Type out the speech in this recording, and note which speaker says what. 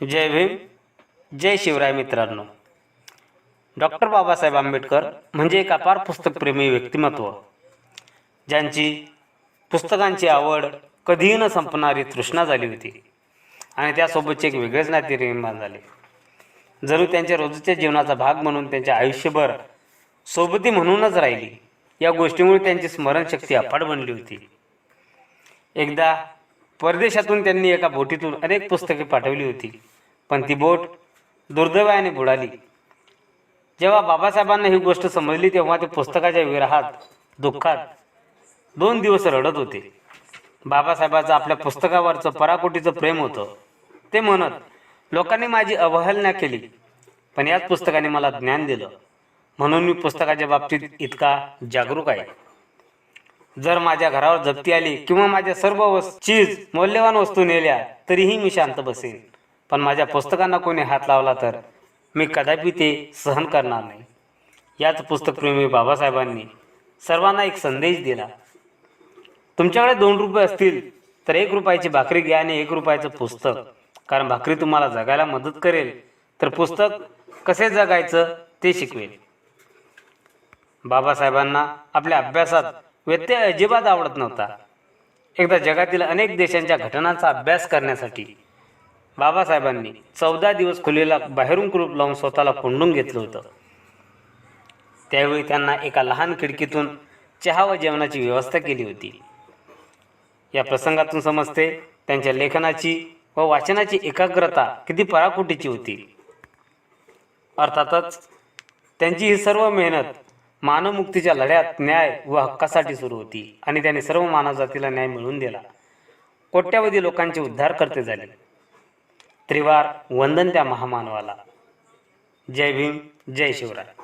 Speaker 1: जय भीम जय शिवराय मित्रांनो. डॉक्टर बाबासाहेब आंबेडकर म्हणजे एक अपार पुस्तकप्रेमी व्यक्तिमत्व ज्यांची पुस्तकांची आवड कधीही न संपणारी तृष्णा झाली होती आणि त्यासोबतचे एक वेगळेच नाते निर्माण झाले. जणू त्यांच्या रोजच्या जीवनाचा भाग म्हणून त्यांच्या आयुष्यभर सोबती म्हणूनच राहिली या गोष्टीमुळे त्यांची स्मरणशक्ती अफाट बनली होती. एकदा परदेशातून त्यांनी एका बोटीतून अनेक पुस्तके पाठवली होती. पण ती बोट दुर्दैवाने बुडाली. जेव्हा बाबासाहेबांना ही गोष्ट समजली तेव्हा ते पुस्तकाच्या विरहात दुःखात दोन दिवस रडत होते. बाबासाहेबांचं आपल्या पुस्तकावरचं पराकोटीचं प्रेम होतं. ते म्हणत लोकांनी माझी अवहेलना केली पण याच पुस्तकाने मला ज्ञान दिलं. म्हणून मी पुस्तकाच्या बाबतीत इतका जागरूक आहे. जर माझ्या घरावर जप्ती आली किंवा माझ्या सर्व चीज मौल्यवान वस्तू नेल्या तरीही मी शांत बसेन. पण माझ्या पुस्तकांना कोणी हात लावला तर मी कदापि ते सहन करणार नाही. याच पुस्तकप्रेमी बाबासाहेबांनी सर्वांना एक संदेश दिला. तुमच्याकडे दोन रुपये असतील तर एक रुपयाची भाकरी घ्या आणि एक रुपयाचं पुस्तक. कारण भाकरी तुम्हाला जगायला मदत करेल. तर पुस्तक कसे जगायचं ते शिकवेल. बाबासाहेबांना आपल्या अभ्यासात व्यत्यय अजिबात आवडत नव्हता. एकदा जगातील अनेक देशांच्या घटनांचा अभ्यास करण्यासाठी बाबासाहेबांनी चौदा दिवस खुलीला बाहेरून कुलूप लावून स्वतःला कोंडून घेतलं होतं. त्यावेळी त्यांना एका लहान खिडकीतून चहा व जेवणाची व्यवस्था केली होती. या प्रसंगातून समजते त्यांच्या लेखनाची व वाचनाची एकाग्रता किती पराकोटीची होती. अर्थातच त्यांची ही सर्व मेहनत मानवमुक्तीच्या लढ्यात न्याय व हक्कासाठी सुरू होती आणि त्याने सर्व मानवजातीला न्याय मिळवून दिला. कोट्यावधी लोकांचे उद्धार करते झाले. त्रिवार वंदन त्या महामानवाला. जय भीम जय शिवराय.